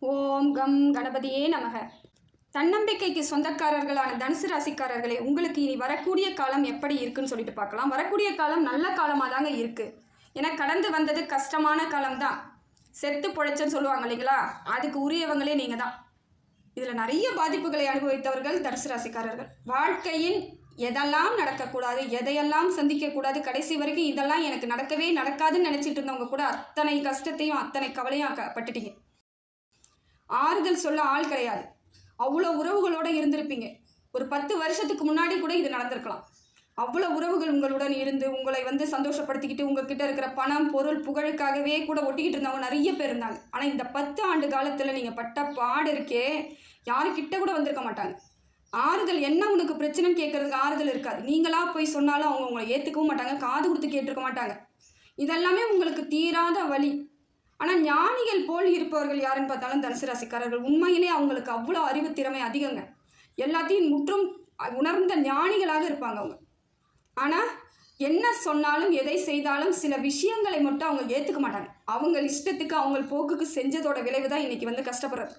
ஓம் come கணபதியே நமக. தன்னம்பிக்கைக்கு சொந்தக்காரர்களான தனுசு ராசிக்காரர்களே உங்களுக்கு இனி வரக்கூடிய காலம் எப்படி இருக்குன்னு சொல்லிட்டு பார்க்கலாம். வரக்கூடிய காலம் நல்ல காலமாக தாங்க இருக்குது ஏன்னா கடந்து வந்தது கஷ்டமான காலம்தான். செத்து பொழைச்சன்னு சொல்லுவாங்க இல்லைங்களா? அதுக்கு உரியவங்களே நீங்கள் தான். இதில் நிறைய பாதிப்புகளை அனுபவித்தவர்கள் தனுசு ராசிக்காரர்கள். வாழ்க்கையின் எதெல்லாம் நடக்கக்கூடாது எதையெல்லாம் சந்திக்கக்கூடாது கடைசி வரைக்கும் இதெல்லாம் எனக்கு நடக்கவே நடக்காதுன்னு நினச்சிட்டு இருந்தவங்க கூட அத்தனை கஷ்டத்தையும் அத்தனை கவலையும் க- பட்டுட்டீங்க. ஆறுதல் சொல்ல ஆள் கிடையாது. அவ்வளோ உறவுகளோடு இருந்திருப்பீங்க. ஒரு பத்து வருஷத்துக்கு முன்னாடி கூட இது நடந்திருக்கலாம். அவ்வளோ உறவுகள் உங்களுடன் இருந்து உங்களை வந்து சந்தோஷப்படுத்திக்கிட்டு உங்ககிட்ட இருக்கிற பணம் பொருள் புகழுக்காகவே கூட ஒட்டிக்கிட்டு இருந்தவங்க நிறைய பேர் இருந்தாங்க. ஆனால் இந்த பத்து ஆண்டு காலத்தில் நீங்கள் பட்ட பாடு இருக்கே யாருக்கிட்ட கூட வந்திருக்க மாட்டாங்க. ஆறுதல் என்ன உனக்கு பிரச்சனைன்னு கேட்கறதுக்கு ஆறுதல் இருக்காது. நீங்களா போய் சொன்னாலும் அவங்க உங்களை ஏற்றுக்கவும் மாட்டாங்க காது கொடுத்து கேட்டிருக்க மாட்டாங்க. இதெல்லாமே உங்களுக்கு தீராத வழி ஆனால் ஞானிகள் போல் இருப்பவர்கள் யாருன்னு பார்த்தாலும் தனுசு ராசிக்காரர்கள். உண்மையிலே அவங்களுக்கு அவ்வளோ அறிவு திறமை அதிகங்க. எல்லாத்தையும் முற்றும் உணர்ந்த ஞானிகளாக இருப்பாங்க அவங்க. ஆனால் என்ன சொன்னாலும் எதை செய்தாலும் சில விஷயங்களை மட்டும் அவங்க ஏற்றுக்க மாட்டாங்க. அவங்க இஷ்டத்துக்கு அவங்க போக்குக்கு செஞ்சதோட விளைவு தான் இன்றைக்கி வந்து கஷ்டப்படுறது.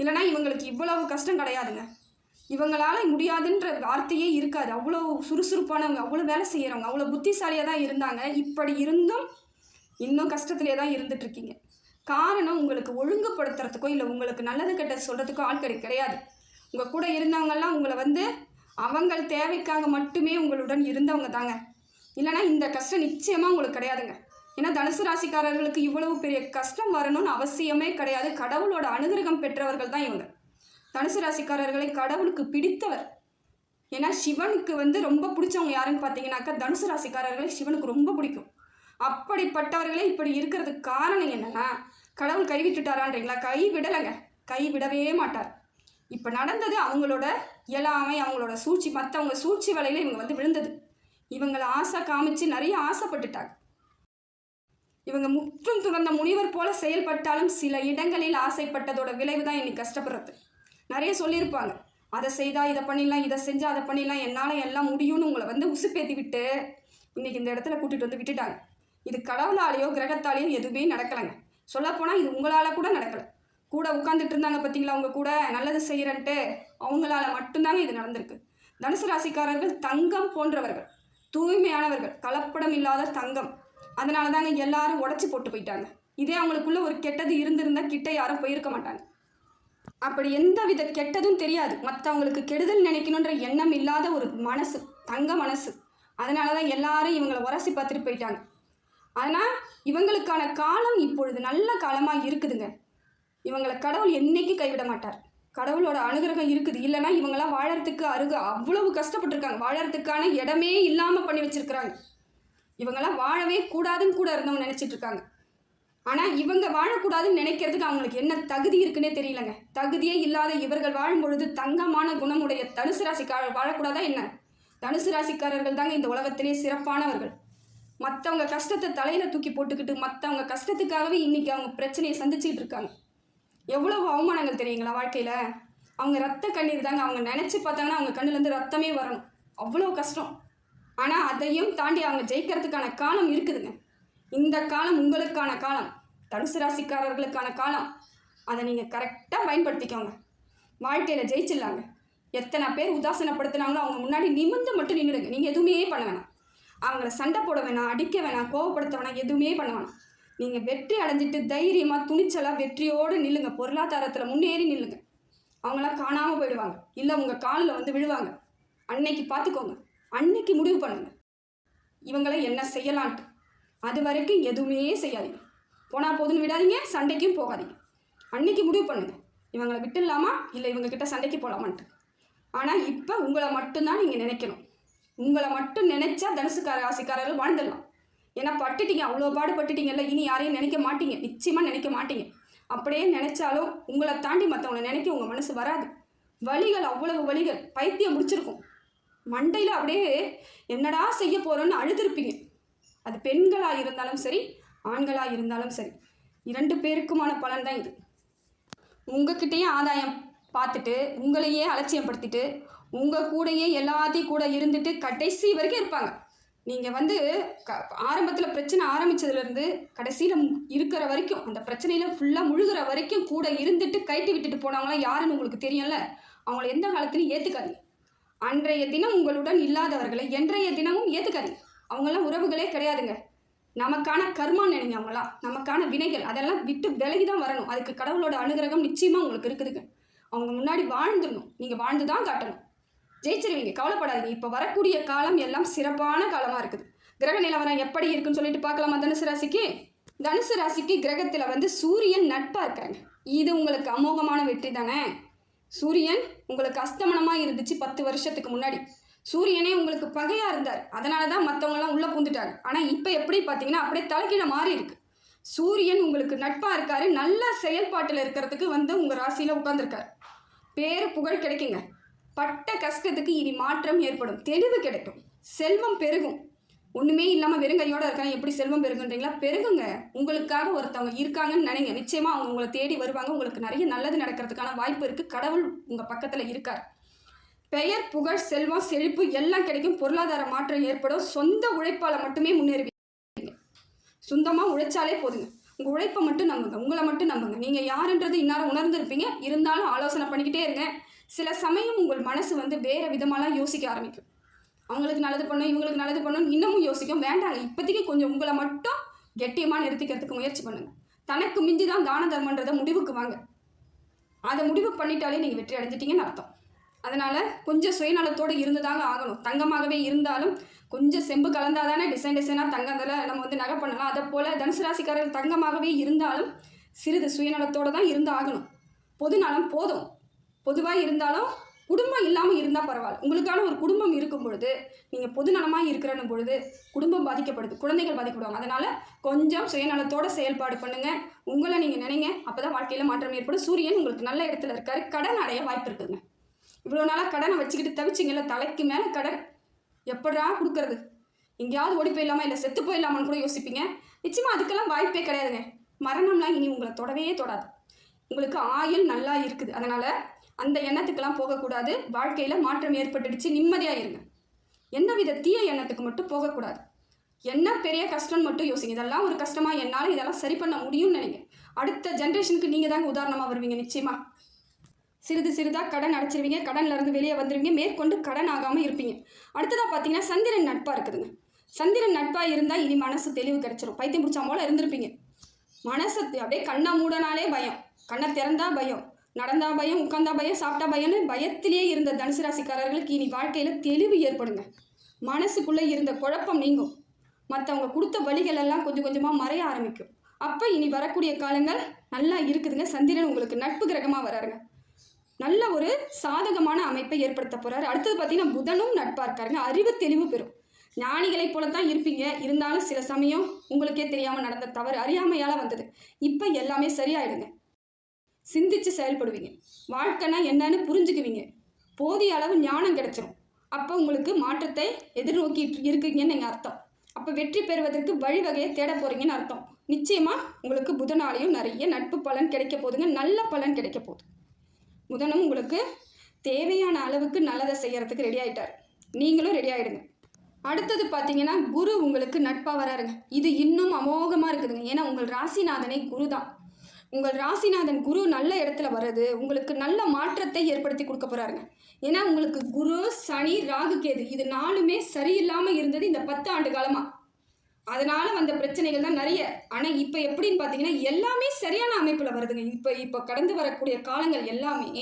இல்லைனா இவங்களுக்கு இவ்வளவு கஷ்டம் கிடையாதுங்க. இவங்களால முடியாதுன்ற வார்த்தையே இருக்காது. அவ்வளோ சுறுசுறுப்பானவங்க அவ்வளோ வேலை செய்கிறவங்க அவ்வளோ புத்திசாலியாக தான் இருந்தாங்க. இப்படி இருந்தும் இன்னும் கஷ்டத்துலேயே தான் இருந்துகிட்ருக்கீங்க காரணம் உங்களுக்கு ஒழுங்குபடுத்துறதுக்கோ இல்லை உங்களுக்கு நல்லது கெட்டது சொல்கிறதுக்கோ ஆள் கிடையாது. உங்கள் கூட இருந்தவங்கெல்லாம் உங்களை வந்து அவங்கள் தேவைக்காக மட்டுமே உங்களுடன் இருந்தவங்க தாங்க. இல்லைனா இந்த கஷ்டம் நிச்சயமாக உங்களுக்கு கிடையாதுங்க. ஏன்னா தனுசு ராசிக்காரர்களுக்கு இவ்வளவு பெரிய கஷ்டம் வரணும்னு அவசியமே கிடையாது. கடவுளோட அனுகிரகம் பெற்றவர்கள் தான் இவங்க. தனுசு ராசிக்காரர்களை கடவுளுக்கு பிடித்தவர். ஏன்னா சிவனுக்கு வந்து ரொம்ப பிடிச்சவங்க யாருன்னு பார்த்தீங்கன்னாக்கா தனுசு ராசிக்காரர்களை சிவனுக்கு ரொம்ப பிடிக்கும். அப்படிப்பட்டவர்களே இப்படி இருக்கிறதுக்கு காரணம் என்னென்னா கடவுள் கைவிட்டுட்டாரான்றீங்களா கை விடலைங்க. கை விடவே மாட்டார். இப்போ நடந்தது அவங்களோட இயலாமை அவங்களோட சூழ்ச்சி மற்றவங்க சூழ்ச்சி வலையில் இவங்க வந்து விழுந்தது. இவங்களை ஆசை காமிச்சு நிறைய ஆசைப்பட்டுட்டாங்க. இவங்க முற்றும் துறந்த முனிவர் போல செயல்பட்டாலும் சில இடங்களில் ஆசைப்பட்டதோட விளைவு தான் இன்னைக்கு கஷ்டப்படுறது. நிறைய சொல்லியிருப்பாங்க. அதை செய்தால் இதை பண்ணிடலாம் இதை செஞ்சால் அதை பண்ணிடலாம் என்னால் எல்லாம் முடியும்னு உங்களை வந்து உசுப்பேற்றி விட்டு இன்னைக்கு இந்த இடத்துல கூட்டிகிட்டு வந்து விட்டுட்டாங்க. இது கடவுளாலேயோ கிரகத்தாலேயோ எதுவுமே நடக்கலைங்க. சொல்லப்போனால் இது உங்களால் கூட நடக்கலை. கூட உட்காந்துட்டு இருந்தாங்க பார்த்தீங்களா அவங்க கூட? நல்லது செய்கிறன்ட்டு அவங்களால மட்டும்தாங்க இது நடந்திருக்கு. தனுசு ராசிக்காரர்கள் தங்கம் போன்றவர்கள் தூய்மையானவர்கள் கலப்படம் இல்லாத தங்கம். அதனால தாங்க எல்லாரும் உடச்சி போட்டு போயிட்டாங்க. இதே அவங்களுக்குள்ள ஒரு கெட்டது இருந்திருந்தா கிட்ட யாரும் போயிருக்க மாட்டாங்க. அப்படி எந்த வித கெட்டதும் தெரியாது. மற்றவங்களுக்கு கெடுதல் நினைக்கணுன்ற எண்ணம் இல்லாத ஒரு மனசு தங்க மனசு. அதனால தான் எல்லாரும் இவங்களை உரசி பார்த்துட்டு போயிட்டாங்க. ஆனால் இவங்களுக்கான காலம் இப்பொழுது நல்ல காலமாக இருக்குதுங்க. இவங்களை கடவுள் என்றைக்கு கைவிட மாட்டார். கடவுளோட அனுகிரகம் இருக்குது. இல்லைன்னா இவங்களாம் வாழறதுக்கு அருகு அவ்வளவு கஷ்டப்பட்டிருக்காங்க. வாழறதுக்கான இடமே இல்லாமல் பண்ணி வச்சுருக்குறாங்க. இவங்களாம் வாழவே கூடாதுன்னு கூட இருந்தவங்க நினச்சிட்டு இருக்காங்க. ஆனால் இவங்க வாழக்கூடாதுன்னு நினைக்கிறதுக்கு அவங்களுக்கு என்ன தகுதி இருக்குன்னே தெரியலங்க. தகுதியே இல்லாத இவர்கள் வாழும் பொழுது தங்கமான குணமுடைய தனுசு ராசிக்காரர் வாழக்கூடாதா என்ன? தனுசு ராசிக்காரர்கள் தாங்க இந்த உலகத்திலே சிறப்பானவர்கள். மற்றவங்க கஷ்டத்தை தலையில் தூக்கி போட்டுக்கிட்டு மற்றவங்க கஷ்டத்துக்காகவே இன்றைக்கி அவங்க பிரச்சனையை சந்திச்சுக்கிட்டு இருக்காங்க. எவ்வளவு அவமானங்கள் தெரியுங்களா வாழ்க்கையில்? அவங்க ரத்த கண்ணீர் தாங்க அவங்க நினச்சி பார்த்தாங்கன்னா அவங்க கண்ணுலேருந்து ரத்தமே வரணும். அவ்வளோ கஷ்டம். ஆனால் அதையும் தாண்டி அவங்க ஜெயிக்கிறதுக்கான காலம் இருக்குதுங்க. இந்த காலம் உங்களுக்கான காலம். தனுசு ராசிக்காரர்களுக்கான காலம். அதை நீங்கள் கரெக்டாக பயன்படுத்திக்கோங்க. வாழ்க்கையில் ஜெயிச்சிடலாங்க. எத்தனை பேர் உதாசனப்படுத்தினாங்களோ அவங்க முன்னாடி நிமிந்து மட்டும் நின்றுடுங்க. நீங்கள் எதுவுமே பண்ண வேணாம். அவங்கள சண்டை போட வேணாம் அடிக்க வேணாம் கோவப்படுத்த வேணாம் எதுவுமே பண்ண வேணாம். நீங்கள் வெற்றி அடைஞ்சிட்டு தைரியமாக துணிச்சலாக வெற்றியோடு நில்லுங்க. பொருளாதாரத்தில் முன்னேறி நில்லுங்க. அவங்களாம் காணாமல் போயிடுவாங்க. இல்லை உங்கள் காலில் வந்து விழுவாங்க. அன்னைக்கு பார்த்துக்கோங்க அன்னைக்கு முடிவு பண்ணுங்க. இவங்களை என்ன செய்யலான்ட்டு. அது வரைக்கும் எதுவுமே செய்யாதீங்க. போனால் போதுன்னு விடாதீங்க சண்டைக்கும் போகாதீங்க. அன்னைக்கு முடிவு பண்ணுங்க. இவங்களை விட்டுடலாமா? இல்லை இவங்கக்கிட்ட சண்டைக்கு போகலாமான்ட்டு ஆனால் இப்போ உங்களை மட்டும்தான் நீங்கள் நினைக்கணும். உங்களை மட்டும் நினைச்சா தனுசுக்கார ராசிக்காரர்கள் வாழ்ந்துடலாம். ஏன்னா பட்டுட்டீங்க அவ்வளோ பாடுபட்டுட்டீங்கல்ல இனி யாரையும் நினைக்க மாட்டீங்க. நிச்சயமாக நினைக்க மாட்டீங்க. அப்படியே நினைச்சாலும் உங்களை தாண்டி மற்றவங்களை நினைக்க உங்கள் மனசு வராது. வலிகள் அவ்வளவு வலிகள் பைத்தியம் முடிச்சிருக்கும். மண்டையில் அப்படியே என்னடா செய்ய போகிறோன்னு அழுதுருப்பீங்க. அது பெண்களாக இருந்தாலும் சரி ஆண்களாக இருந்தாலும் சரி. இரண்டு பேருக்குமான பலன் தான் இது. உங்ககிட்டயே ஆதாயம் பார்த்துட்டு உங்களையே அலட்சியப்படுத்திட்டு உங்கள் கூடயே எல்லாத்தையும் கூட இருந்துட்டு கடைசி வரைக்கும் இருப்பாங்க. நீங்கள் வந்து க ஆரம்பத்தில் பிரச்சனை ஆரம்பித்ததுலேருந்து கடைசியில் இருக்கிற வரைக்கும் அந்த பிரச்சனையில் ஃபுல்லாக முழுகிற வரைக்கும் கூட இருந்துட்டு கைட்டு விட்டுட்டு போனவங்களாம் யாருன்னு உங்களுக்கு தெரியும்ல? அவங்கள எந்த காலத்துலையும் ஏற்றுக்காதீங்க அன்றைய தினம் உங்களுடன் இல்லாதவர்களை என்றைய தினமும் ஏற்றுக்காதீங்க அவங்களாம் உறவுகளே கிடையாதுங்க. நமக்கான கர்மா நினைங்க அவங்களாம் நமக்கான வினைகள். அதெல்லாம் விட்டு விலகி தான் வரணும். அதுக்கு கடவுளோட அனுகிரகம் நிச்சயமாக உங்களுக்கு இருக்குதுங்க. அவங்க முன்னாடி வாழ்ந்துடணும். நீங்கள் வாழ்ந்து தான் காட்டணும். ஜெயிச்சிருவீங்க கவலைப்படாதீங்க. இப்போ வரக்கூடிய காலம் எல்லாம் சிறப்பான காலமாக இருக்குது. கிரக நிலவரம் எப்படி இருக்குன்னு சொல்லிட்டு பார்க்கலாமா தனுசு ராசிக்கு? தனுசு ராசிக்கு கிரகத்தில் வந்து சூரியன் நட்பாக இருக்காங்க இது உங்களுக்கு அமோகமான வெற்றி தானே? சூரியன் உங்களுக்கு அஸ்தமனமாக இருந்துச்சு பத்து வருஷத்துக்கு முன்னாடி. சூரியனே உங்களுக்கு பகையாக இருந்தார். அதனால தான் மற்றவங்களாம் உள்ளே பூந்துட்டாங்க ஆனால் இப்போ எப்படி பார்த்தீங்கன்னா அப்படியே தலைகீழ மாறி இருக்கு. சூரியன் உங்களுக்கு நட்பாக இருக்காரு. நல்ல செயல்பாட்டில் இருக்கிறதுக்கு வந்து உங்கள் ராசியில் உட்காந்துருக்காரு பேர் புகழ் கிடைக்குங்க. பட்ட கஷ்டத்துக்கு இனி மாற்றம் ஏற்படும். தெளிவு கிடைக்கும். செல்வம் பெருகும். ஒன்றுமே இல்லாமல் வெறுங்கையோடு இருக்காங்க எப்படி செல்வம் பெருகுன்றீங்களா? பெருகுங்க. உங்களுக்காக ஒருத்தவங்க இருக்காங்கன்னு நினைங்க. நிச்சயமாக அவங்க உங்களை தேடி வருவாங்க. உங்களுக்கு நிறைய நல்லது நடக்கிறதுக்கான வாய்ப்பு இருக்குது கடவுள் உங்கள் பக்கத்தில் இருக்கார். பெயர் புகழ் செல்வம் செழிப்பு எல்லாம் கிடைக்கும். பொருளாதார மாற்றம் ஏற்படும். சொந்த உழைப்பால் மட்டுமே முன்னேறுவீங்க. சொந்தமாக உழைச்சாலே போதுங்க. உங்கள் உழைப்பை மட்டும் நம்புங்க. உங்களை மட்டும் நம்புங்க. நீங்கள் யாருன்றது இன்னாரும் உணர்ந்திருப்பீங்க. இருந்தாலும் ஆலோசனை பண்ணிக்கிட்டே இருங்க. சில சமயம் உங்கள் மனசு வந்து வேறு விதமாலாம் யோசிக்க ஆரம்பிக்கும். அவங்களுக்கு நல்லது பண்ணும் இவங்களுக்கு நல்லது பண்ணணும் இன்னமும் யோசிக்கும். வேண்டாங்க இப்போதைக்கு கொஞ்சம் உங்களை மட்டும் கெட்டியமாக நிறுத்திக்கிறதுக்கு முயற்சி பண்ணுங்கள் தனக்கு மிஞ்சி தான் தான தர்மன்றதை முடிவுக்கு வாங்க. அதை முடிவு பண்ணிட்டாலே நீங்கள் வெற்றி அடைஞ்சிட்டீங்கன்னு அர்த்தம். அதனால் கொஞ்சம் சுயநலத்தோடு இருந்துதாங்க ஆகணும். தங்கமாகவே இருந்தாலும் கொஞ்சம் செம்பு கலந்தால் தானே டிசைன் டிசைனாக தங்கத்தில் நம்ம வந்து நகை பண்ணலாம். அதை போல் தனுசு ராசிக்காரர்கள் தங்கமாகவே இருந்தாலும் சிறிது சுயநலத்தோடு தான் இருந்து ஆகணும். பொதுநலம் போதும். பொதுவாக இருந்தாலும் குடும்பம் இல்லாமல் இருந்தால் பரவாயில்ல. உங்களுக்கான ஒரு குடும்பம் இருக்கும் பொழுது நீங்கள் பொது நலமாக பொழுது குடும்பம் பாதிக்கப்படுது குழந்தைகள் பாதிக்கப்படுவாங்க. அதனால் கொஞ்சம் சுயநலத்தோட செயல்பாடு பண்ணுங்கள் உங்களை நீங்கள் நினைங்க. அப்போ தான் வாழ்க்கையில் மாற்றம் ஏற்படும். சூரியன் உங்களுக்கு நல்ல இடத்துல இருக்காரு. கடன் அடைய வாய்ப்பு இருக்குதுங்க இவ்வளோ நாளாக கடனை வச்சுக்கிட்டு தவிச்சிங்கல்ல தலைக்கு மேலே கடன். எப்படா கொடுக்குறது? எங்கேயாவது ஓடி போயிடலாமா? இல்லை செத்து போயிடலாமான்னு கூட யோசிப்பீங்க. நிச்சயமாக அதுக்கெல்லாம் வாய்ப்பே கிடையாதுங்க. மரணம்லாம் இனி உங்களை தொடவே தொடாது. உங்களுக்கு ஆயுள் நல்லா இருக்குது. அதனால் அந்த எண்ணத்துக்கெல்லாம் போகக்கூடாது. வாழ்க்கையில் மாற்றம் ஏற்பட்டுடுச்சு. நிம்மதியாக இருங்க. எந்த வித தீய எண்ணத்துக்கு மட்டும் போகக்கூடாது. என்ன பெரிய கஷ்டம்னு மட்டும் யோசிங்க. இதெல்லாம் ஒரு கஷ்டமாக என்னால் இதெல்லாம் சரி பண்ண முடியும்னு நினைங்க. அடுத்த ஜென்ரேஷனுக்கு நீங்கள் தாங்க உதாரணமாக வருவீங்க. நிச்சயமாக சிறிது சிறிதாக கடன் அடைச்சிருவீங்க. கடன்லேருந்து வெளியே வந்துடுவீங்க மேற்கொண்டு கடன் ஆகாமல் இருப்பீங்க. அடுத்ததாக பார்த்தீங்கன்னா சந்திரன் நட்பாக இருக்குதுங்க. சந்திரன் நட்பாக இருந்தால் இனி மனசு தெளிவு கிடச்சிரும். பைத்தியம் பிடிச்சா போல இருந்திருப்பீங்க. மனசு அப்படியே கண்ணை மூடனாலே பயம். கண்ணை திறந்தா பயம். நடந்தா பயம் உட்காந்தா பயம் சாப்பிட்டா பயம்னு பயத்திலேயே இருந்த தனுசு ராசிக்காரர்களுக்கு இனி வாழ்க்கையில் தெளிவு ஏற்படுங்க. மனசுக்குள்ளே இருந்த குழப்பம் நீங்கும். மற்றவங்க கொடுத்த வழிகள் எல்லாம் கொஞ்சம் கொஞ்சமாக மறைய ஆரம்பிக்கும். அப்போ இனி வரக்கூடிய காலங்கள் நல்லா இருக்குதுங்க. சந்திரன் உங்களுக்கு நட்பு கிரகமாக வராருங்க. நல்ல ஒரு சாதகமான அமைப்பை ஏற்படுத்த போகிறாரு அடுத்தது பார்த்தீங்கன்னா புதனும் நட்பாக இருக்காருங்க. அறிவு தெளிவு பெறும். ஞானிகளைப் போல தான் இருப்பீங்க. இருந்தாலும் சில சமயம் உங்களுக்கே தெரியாமல் நடந்த தவறு அறியாமையால் வந்தது. இப்போ எல்லாமே சரியாயிடுங்க. சிந்திச்சு செயல்படுவீங்க. வாழ்க்கைனா என்னன்னு புரிஞ்சுக்குவீங்க. போதிய அளவு ஞானம் கிடைச்சிரும். அப்போ உங்களுக்கு மாற்றத்தை எதிர்நோக்கிட்டு இருக்கீங்கன்னு நீங்கள் அர்த்தம். அப்போ வெற்றி பெறுவதற்கு வழிவகையை தேட போகிறீங்கன்னு அர்த்தம். நிச்சயமாக உங்களுக்கு புதனாலையும் நிறைய நட்பு பலன் கிடைக்க போதுங்க நல்ல பலன் கிடைக்க போகுது. புதனும் உங்களுக்கு தேவையான அளவுக்கு நல்லதை செய்கிறதுக்கு ரெடி ஆகிட்டார் நீங்களும் ரெடி ஆகிடுங்க அடுத்தது பார்த்தீங்கன்னா குரு உங்களுக்கு நட்பாக வராருங்க. இது இன்னும் அமோகமாக இருக்குதுங்க. ஏன்னா உங்கள் ராசிநாதனை குரு தான். உங்கள் ராசிநாதன் குரு நல்ல இடத்துல வர்றது உங்களுக்கு நல்ல மாற்றத்தை ஏற்படுத்தி கொடுக்க போகிறாருங்க ஏன்னா உங்களுக்கு குரு சனி ராகு கேது இது நாலுமே சரியில்லாமல் இருந்தது இந்த பத்து ஆண்டு காலமாக அதனால வந்த பிரச்சனைகள் தான் நிறைய. ஆனால் இப்போ எப்படின்னு பார்த்தீங்கன்னா எல்லாமே சரியான அமைப்பில் வருதுங்க. இப்போ இப்போ கடந்து வரக்கூடிய காலங்கள் எல்லாமே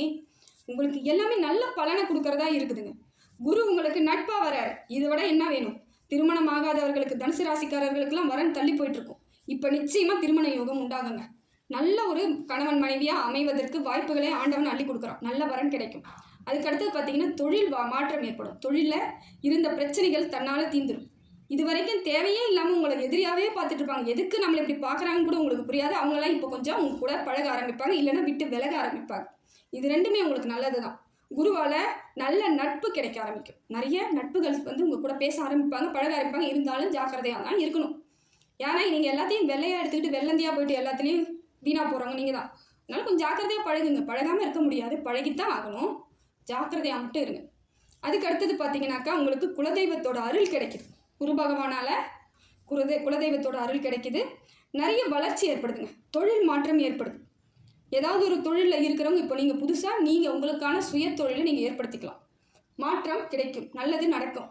உங்களுக்கு எல்லாமே நல்ல பலனை கொடுக்கறதா இருக்குதுங்க. குரு உங்களுக்கு நட்பா வரார் இதை விட என்ன வேணும்? திருமணம் ஆகாதவர்களுக்கு தனுசு ராசிக்காரர்களுக்கெல்லாம் வரன் தள்ளி போயிட்டுருக்கும் இப்போ நிச்சயமாக திருமண யோகம் உண்டாகுங்க. நல்ல ஒரு கணவன் மனைவியாக அமைவதற்கு வாய்ப்புகளை ஆண்டவன் அள்ளி கொடுக்குறான். நல்ல வரன் கிடைக்கும். அதுக்கடுத்து பார்த்தீங்கன்னா தொழில் வா- மாற்றம் ஏற்படும். தொழிலில் இருந்த பிரச்சனைகள் தன்னால் தீந்துடும் இது வரைக்கும் தேவையே இல்லாமல் உங்களை எதிரியாகவே பார்த்துட்டு இருப்பாங்க. எதுக்கு நம்மளை இப்படி பார்க்குறாங்கன்னு கூட உங்களுக்கு புரியாது. அவங்களாம் இப்போ கொஞ்சம் உங்க கூட பழக ஆரம்பிப்பாங்க. இல்லைன்னா விட்டு விலக ஆரம்பிப்பாங்க. இது ரெண்டுமே உங்களுக்கு நல்லது தான் குருவால் நல்ல நட்பு கிடைக்க ஆரம்பிக்கும். நிறைய நட்புகள் வந்து உங்கள் கூட பேச ஆரம்பிப்பாங்க பழக ஆரம்பிப்பாங்க. இருந்தாலும் ஜாக்கிரதையாக தான் இருக்கணும். ஏன்னா நீங்கள் எல்லாத்தையும் வெள்ளையாக எடுத்துக்கிட்டு வெள்ளந்தியாக போயிட்டு எல்லாத்துலேயும் வீணாக போகிறவங்க நீங்கள் தான். அதனால் கொஞ்சம் ஜாக்கிரதையாக பழகுங்க. பழகாமல் இருக்க முடியாது. பழகித்தான் ஆகணும். ஜாக்கிரதையாக மட்டும் இருங்க. அதுக்கு அடுத்தது பார்த்தீங்கன்னாக்கா உங்களுக்கு குலதெய்வத்தோட அருள் கிடைக்குது. குரு பகவானால் குருதே குலதெய்வத்தோட அருள் கிடைக்குது. நிறைய வளர்ச்சி ஏற்படுதுங்க. தொழில் மாற்றம் ஏற்படுது. ஏதாவது ஒரு தொழிலில் இருக்கிறவங்க இப்போ நீங்கள் புதுசாக நீங்கள் உங்களுக்கான சுய தொழிலை நீங்கள் ஏற்படுத்திக்கலாம். மாற்றம் கிடைக்கும். நல்லது நடக்கும்.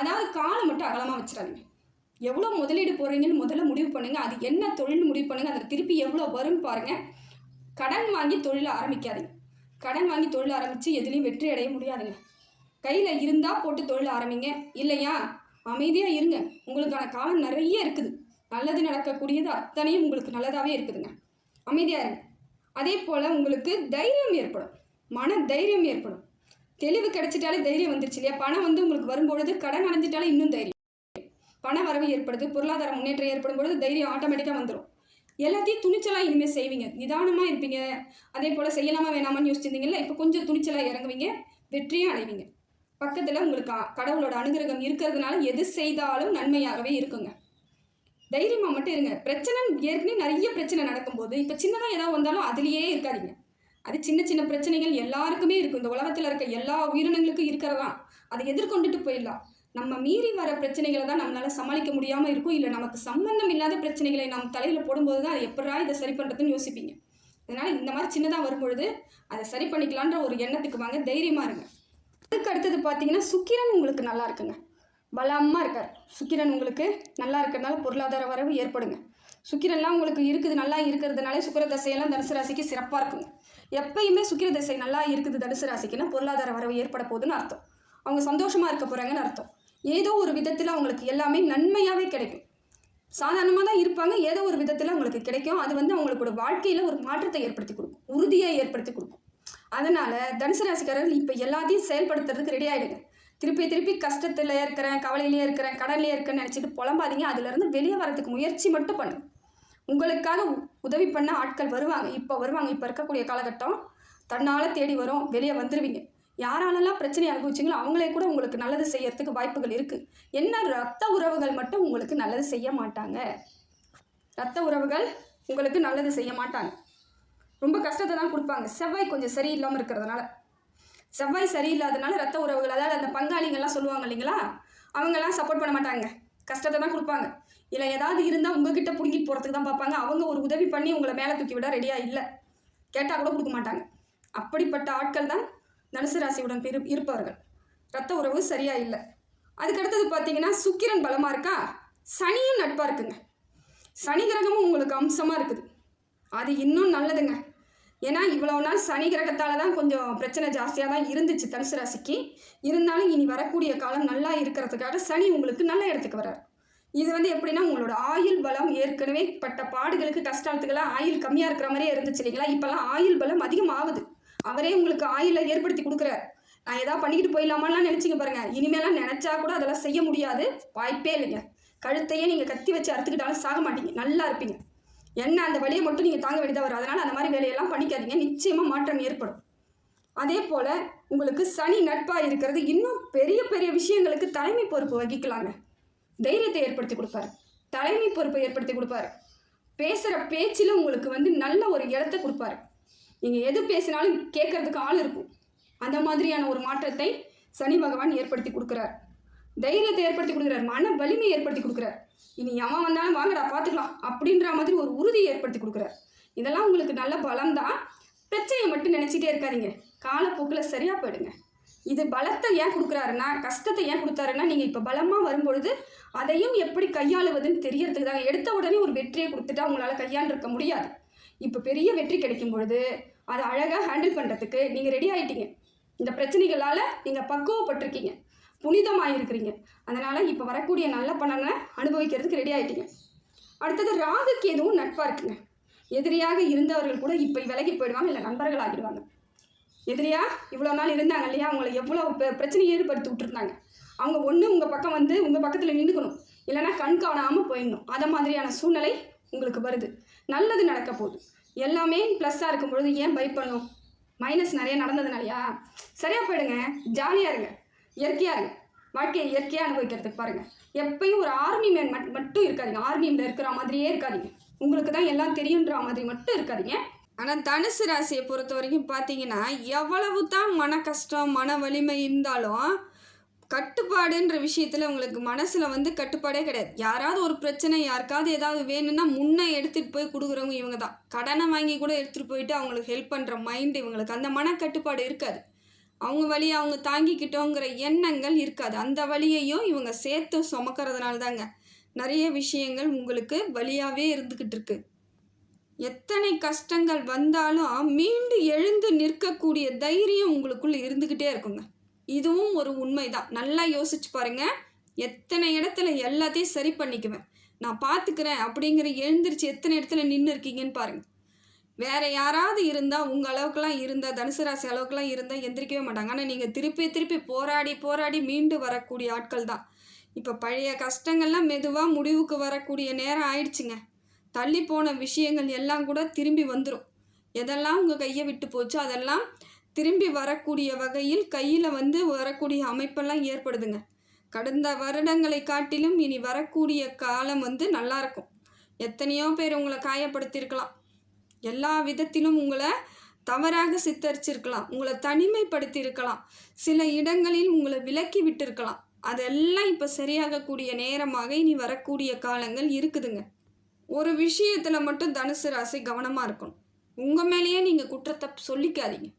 அதாவது காலம் மட்டும் அகலமாக வச்சிடாதீங்க. எவ்வளோ முதலீடு போடுறீங்கன்னு முதல்ல முடிவு பண்ணுங்கள் அது என்ன தொழில் முடிவு பண்ணுங்கள் அதில் திருப்பி எவ்வளோ வரும்னு பாருங்கள் கடன் வாங்கி தொழிலை ஆரம்பிக்காதீங்க. கடன் வாங்கி தொழில் ஆரம்பித்து எதுலேயும் வெற்றி அடைய முடியாதுங்க. கையில் இருந்தால் போட்டு தொழில் ஆரம்பிங்க. இல்லையா? அமைதியாக இருங்க. உங்களுக்கான காலம் நிறைய இருக்குது. நல்லது நடக்கக்கூடியது அத்தனையும் உங்களுக்கு நல்லதாகவே இருக்குதுங்க. அமைதியாக இருங்க. அதே போல் உங்களுக்கு தைரியம் ஏற்படும். மன தைரியம் ஏற்படும். தெளிவு கிடைச்சிட்டாலே தைரியம் வந்துருச்சு இல்லையா? பணம் வந்து உங்களுக்கு வரும்பொழுது கடன் அடைஞ்சிட்டாலே இன்னும் தைரியம். பண வரவு ஏற்படுது பொருளாதார முன்னேற்றம் ஏற்படும் பொழுது தைரியம் ஆட்டோமேட்டிக்காக வந்துடும் எல்லாத்தையும் துணிச்சலாக இனிமேல் செய்வீங்க. நிதானமாக இருப்பீங்க. அதே போல் செய்யலாமா வேணாமான்னு யோசிச்சிருந்தீங்கல்ல இப்போ கொஞ்சம் துணிச்சலாக இறங்குவீங்க வெற்றியும் அடைவீங்க. பக்கத்தில் உங்களுக்கு கடவுளோட அனுகிரகம் இருக்கிறதுனால எது செய்தாலும் நன்மையாகவே இருக்குங்க. தைரியமாக மட்டும் இருங்க. பிரச்சனை ஏற்கனவே நிறைய பிரச்சனை நடக்கும்போது இப்போ சின்னதாக ஏதாவது வந்தாலும் அதுலேயே இருக்காதீங்க. அது சின்ன சின்ன பிரச்சனைகள் எல்லாருக்குமே இருக்கும். இந்த உலகத்தில் இருக்க எல்லா உயிரினங்களுக்கும் இருக்கிறதா? அதை எதிர்கொண்டுட்டு போயிடலாம். நம்ம மீறி வர பிரச்சனைகளை தான் நம்மளால் சமாளிக்க முடியாமல் இருக்கும். இல்லை நமக்கு சம்பந்தம் இல்லாத பிரச்சனைகளை நம்ம தலையில் போடும்போது தான் அதை எப்படா இதை சரி பண்ணுறதுன்னு யோசிப்பீங்க. அதனால் இந்த மாதிரி சின்னதாக வரும்பொழுது அதை சரி பண்ணிக்கலான்ற ஒரு எண்ணத்துக்கு வாங்க தைரியமாக இருங்க. அதுக்கு அடுத்தது பார்த்தீங்கன்னா சுக்கிரன் உங்களுக்கு நல்லா இருக்குங்க. பலமாக இருக்கார். சுக்கிரன் உங்களுக்கு நல்லா இருக்கிறதுனால பொருளாதார வரவு ஏற்படுங்க. சுக்கிரன்லாம் உங்களுக்கு இருக்குது நல்லா இருக்கிறதுனால சுக்கிர தசையெல்லாம் தனுசு ராசிக்கு சிறப்பாக இருக்குங்க. எப்பயுமே சுக்கிர தசை நல்லா இருக்குது தனுசு ராசிக்குன்னா பொருளாதார வரவு ஏற்பட போகுதுன்னு அர்த்தம். அவங்க சந்தோஷமாக இருக்க போகிறாங்கன்னு அர்த்தம். ஏதோ ஒரு விதத்தில் அவங்களுக்கு எல்லாமே நன்மையாகவே கிடைக்கும். சாதாரணமாக தான் இருப்பாங்க ஏதோ ஒரு விதத்தில் அவங்களுக்கு கிடைக்கும். அது வந்து அவங்களோட வாழ்க்கையில் ஒரு மாற்றத்தை ஏற்படுத்தி கொடுக்கும் உறுதியை ஏற்படுத்தி கொடுக்கும். அதனால் தனுசு ராசிக்காரர்கள் இப்போ எல்லாத்தையும் செயல்படுத்துறதுக்கு ரெடி ஆகிடுங்க திருப்பி திருப்பி கஷ்டத்தில் இருக்கிறேன் கவலையிலேயே இருக்கிறேன் கடன்லேயே இருக்கேன்னு நினச்சிட்டு புலம்பாதீங்க. அதுலேருந்து வெளியே வரதுக்கு முயற்சி மட்டும் பண்ணுங்க. உங்களுக்காக உ- உதவி பண்ண ஆட்கள் வருவாங்க. இப்போ வருவாங்க. இப்போ இருக்கக்கூடிய காலகட்டம் தன்னால் தேடி வரும். வெளியே வந்துடுவீங்க யாராலெல்லாம் பிரச்சனை அனுபவிச்சிங்களோ அவங்களே கூட உங்களுக்கு நல்லது செய்யறதுக்கு வாய்ப்புகள் இருக்குது என்ன ரத்த உறவுகள் மட்டும் உங்களுக்கு நல்லது செய்ய மாட்டாங்க? ரத்த உறவுகள் உங்களுக்கு நல்லது செய்ய மாட்டாங்க. ரொம்ப கஷ்டத்தை தான் கொடுப்பாங்க. செவ்வாய் கொஞ்சம் சரியில்லாமல் இருக்கிறதுனால. செவ்வாய் சரியில்லாதனால ரத்த உறவுகள் அதாவது அந்த பங்காளிகள்லாம் சொல்லுவாங்க இல்லைங்களா? அவங்கெல்லாம் சப்போர்ட் பண்ண மாட்டாங்க. கஷ்டத்தை தான் கொடுப்பாங்க. இல்லை ஏதாவது இருந்தால் உங்ககிட்ட பிடுங்கிட்டு போகிறதுக்கு தான் பார்ப்பாங்க. அவங்க ஒரு உதவி பண்ணி உங்களை மேலே தூக்கி விட ரெடியாக இல்லை. கேட்டால் கூட கொடுக்க மாட்டாங்க. அப்படிப்பட்ட ஆட்கள் தான் தனுசு ராசியுடன் இரு இருப்பவர்கள். ரத்த உறவு சரியாக இல்லை. அதுக்கடுத்தது பார்த்தீங்கன்னா சுக்கிரன் பலமாக இருக்கா? சனியும் நட்பாக இருக்குங்க. சனி கிரகமும் உங்களுக்கு அம்சமாக இருக்குது. அது இன்னும் நல்லதுங்க. ஏன்னா இவ்வளோ நாள் சனி கிரகத்தால் தான் கொஞ்சம் பிரச்சனை ஜாஸ்தியாக தான் இருந்துச்சு தனுசு ராசிக்கு. இருந்தாலும் இனி வரக்கூடிய காலம் நல்லா இருக்கிறதுக்காக சனி உங்களுக்கு நல்ல இடத்துக்கு வர்றார் இது வந்து எப்படின்னா உங்களோட ஆயுள் பலம் ஏற்கனவே பட்ட பாடுகளுக்கு கஷ்டத்துக்கெல்லாம் ஆயுள் கம்மியாக இருக்கிற மாதிரியே இருந்துச்சு இல்லைங்களா? இப்போல்லாம் ஆயுள் பலம் அதிகமாகுது. அவரே உங்களுக்கு ஆயுளை ஏற்படுத்தி கொடுக்குறார். நான் ஏதாவது பண்ணிக்கிட்டு போயிடலாமான்லாம் நினச்சிங்க பாருங்க. இனிமேலாம் நினச்சா கூட அதெல்லாம் செய்ய முடியாது. வாய்ப்பே இல்லைங்க. கழுத்தையே நீங்கள் கத்தி வச்சு அறுத்துக்கிட்டாலும் சாக மாட்டீங்க. நல்லா இருப்பீங்க. என்ன அந்த வழியை மட்டும் நீங்கள் தாங்க வேண்டியதாக வரும். அதனால் அந்த மாதிரி வேலையெல்லாம் பண்ணிக்காதீங்க. நிச்சயமாக மாற்றம் ஏற்படும். அதே போல் உங்களுக்கு சனி நட்பாக இருக்கிறது இன்னும் பெரிய பெரிய விஷயங்களுக்கு தலைமை பொறுப்பு வகிக்கலாங்க. தைரியத்தை ஏற்படுத்தி கொடுப்பாரு. தலைமை பொறுப்பை ஏற்படுத்தி கொடுப்பாரு. பேசுகிற பேச்சில் உங்களுக்கு வந்து நல்ல ஒரு இடத்த கொடுப்பாரு. நீங்கள் எது பேசினாலும் கேட்கறதுக்கு ஆள் இருக்கும். அந்த மாதிரியான ஒரு மாற்றத்தை சனி பகவான் ஏற்படுத்தி கொடுக்குறார். தைரியத்தை ஏற்படுத்தி கொடுக்குறார். மன வலிமையை ஏற்படுத்தி கொடுக்குறார். இனி எவன் வந்தாலும் வாங்கடா பார்த்துக்கலாம் அப்படின்ற மாதிரி ஒரு உறுதியை ஏற்படுத்தி கொடுக்குறார். இதெல்லாம் உங்களுக்கு நல்ல பலம்தான். பிரச்சனையை மட்டும் நினச்சிட்டே இருக்காதிங்க. காலப்போக்கில் சரியாக போயிடுங்க. இது பலத்தை ஏன் கொடுக்குறாருன்னா கஷ்டத்தை ஏன் கொடுத்தாருன்னா நீங்கள் இப்போ பலமாக வரும்பொழுது அதையும் எப்படி கையாளுவதுன்னு தெரியறதுக்கு தாங்க எடுத்த உடனே ஒரு வெற்றியை கொடுத்துட்டா உங்களால் கையாண்டிருக்க முடியாது. இப்போ பெரிய வெற்றி கிடைக்கும் பொழுது அதை அழகாக ஹேண்டில் பண்ணுறதுக்கு நீங்கள் ரெடி ஆகிட்டீங்க இந்த பிரச்சனைகளால் நீங்கள் பக்குவப்பட்டிருக்கீங்க. புனிதமாக இருக்கிறீங்க அதனால் இப்போ வரக்கூடிய நல்ல பலனை அனுபவிக்கிறதுக்கு ரெடி ஆகிட்டீங்க அடுத்தது ராகுக்கு எதுவும் நட்பாக இருக்குங்க. எதிரியாக இருந்தவர்கள் கூட இப்போ விலகி போயிடுவாங்க இல்லை நண்பர்கள் ஆகிடுவாங்க. எதிரியா இவ்வளோ நாள் இருந்தாங்க இல்லையா? அவங்கள எவ்வளோ பிரச்சனையை ஏற்படுத்தி விட்டுருந்தாங்க. அவங்க ஒன்று உங்கள் பக்கம் வந்து உங்கள் பக்கத்தில் நின்றுக்கணும் இல்லைன்னா கண் காணாமல் போயிடணும். அதை மாதிரியான சூழ்நிலை உங்களுக்கு வருது. நல்லது நடக்க போகுது. எல்லாமே ப்ளஸ்ஸாக இருக்கும் பொழுது ஏன் பயப்படணும் மைனஸ் நிறைய நடந்ததுனாலயா? சரியாக போயிடுங்க. ஜாலியாக இருங்க. இயற்கையாக இருங்க. வாழ்க்கையை இயற்கையாக அனுபவிக்கிறதுக்கு பாருங்கள் எப்பயும் ஒரு ஆர்மி மேன் மட் மட்டும் இருக்காதீங்க. ஆர்மியில் இருக்கிற மாதிரியே இருக்காதிங்க. உங்களுக்கு தான் எல்லாம் தெரியுன்ற மாதிரி மட்டும் இருக்காதிங்க. ஆனால் தனுசு ராசியை பொறுத்த வரைக்கும் பார்த்தீங்கன்னா எவ்வளவு தான் மன கஷ்டம் மன வலிமை இருந்தாலும் கட்டுப்பாடுன்ற விஷயத்தில் உங்களுக்கு மனசில் வந்து கட்டுப்பாடே கிடையாது. யாராவது ஒரு பிரச்சனை யாருக்காவது ஏதாவது வேணும்னா முன்னே எடுத்துகிட்டு போய் கொடுக்குறவங்க இவங்க தான். கடனை வாங்கி கூட எடுத்துகிட்டு போயிட்டு அவங்களுக்கு ஹெல்ப் பண்ணுற மைண்டு இவங்களுக்கு. அந்த மனக்கட்டுப்பாடு இருக்காது. அவங்க வழியை அவங்க தாங்கிக்கிட்டோங்கிற எண்ணங்கள் இருக்காது. அந்த வழியையும் இவங்க சேர்த்து சுமக்கிறதுனால தாங்க நிறைய விஷயங்கள் உங்களுக்கு வழியாகவே இருந்துக்கிட்டு இருக்கு. எத்தனை கஷ்டங்கள் வந்தாலும் மீண்டு எழுந்து நிற்கக்கூடிய தைரியம் உங்களுக்குள்ளே இருந்துக்கிட்டே இருக்குங்க. இதுவும் ஒரு உண்மைதான். நல்லா யோசிச்சு பாருங்க. எத்தனை இடத்துல எல்லாத்தையும் சரி பண்ணிக்குவேன். நான் பார்த்துக்கிறேன் அப்படிங்கிற எழுந்திரிச்சு எத்தனை இடத்துல நின்று இருக்கீங்கன்னு பாருங்க. வேற யாராவது இருந்தால் உங்கள் அளவுக்குலாம் இருந்தால் தனுசு ராசி அளவுக்குலாம் இருந்தால் எந்திரிக்கவே மாட்டாங்க. ஆனால் நீங்கள் திருப்பி திருப்பி போராடி போராடி மீண்டு வரக்கூடிய ஆட்கள் தான். இப்போ பழைய கஷ்டங்கள்லாம் மெதுவாக முடிவுக்கு வரக்கூடிய நேரம் ஆயிடுச்சுங்க. தள்ளி போன விஷயங்கள் எல்லாம் கூட திரும்பி வந்துடும் எதெல்லாம் உங்கள் கையை விட்டு போச்சோ அதெல்லாம் திரும்பி வரக்கூடிய வகையில் கையில் வந்து வரக்கூடிய அமைப்பெல்லாம் ஏற்படுதுங்க. கடந்த வருடங்களை காட்டிலும் இனி வரக்கூடிய காலம் வந்து நல்லா இருக்கும். எத்தனையோ பேர் உங்களை காயப்படுத்தியிருக்கலாம். எல்லா விதத்திலும் உங்களை தவறாக சித்தரிச்சிருக்கலாம். உங்களை தனிமைப்படுத்தியிருக்கலாம். சில இடங்களில் உங்களை விலக்கி விட்டிருக்கலாம். அதெல்லாம் இப்போ சரியாகக்கூடிய நேரமாக இனி வரக்கூடிய காலங்கள் இருக்குதுங்க. ஒரு விஷயத்தில் மட்டும் தனுசு ராசி கவனமாக இருக்கணும். உங்கள் மேலேயே நீங்கள் குற்றத்தை சொல்லிக்காதீங்க.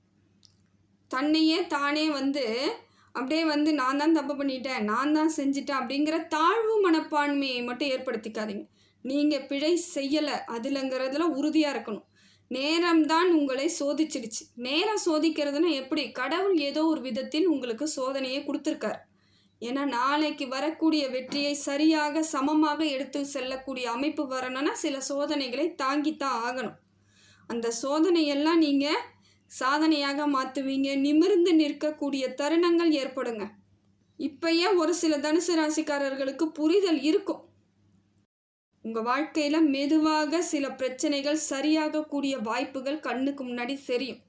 தன்னையே தானே வந்து அப்படியே வந்து நான் தான் தப்பு பண்ணிட்டேன் நான் தான் செஞ்சிட்டேன் அப்படிங்கிற தாழ்வு மனப்பான்மையை மட்டும் ஏற்படுத்திக்காதீங்க. நீங்கள் பிழை செய்யலை அதுலங்கிறதுல உறுதியாக இருக்கணும். நேரம்தான் உங்களை சோதிச்சிடுச்சு. நேரம் சோதிக்கிறதுனா எப்படி? கடவுள் ஏதோ ஒரு விதத்தில் உங்களுக்கு சோதனையை கொடுத்துருக்கார். ஏன்னா நாளைக்கு வரக்கூடிய வெற்றியை சரியாக சமமாக எடுத்து செல்லக்கூடிய அமைப்பு வரணும்னா சில சோதனைகளை தாங்கித்தான் ஆகணும். அந்த சோதனையெல்லாம் நீங்கள் சாதனையாக மாற்றுவீங்க நிமிர்ந்து நிற்கக்கூடிய தருணங்கள் ஏற்படுங்க. இப்பயே ஒரு சில தனுசு ராசிக்காரர்களுக்கு புரிதல் இருக்கும். உங்கள் வாழ்க்கையில் மெதுவாக சில பிரச்சனைகள் சரியாகக்கூடிய வாய்ப்புகள் கண்ணுக்கு முன்னாடி தெரியும்.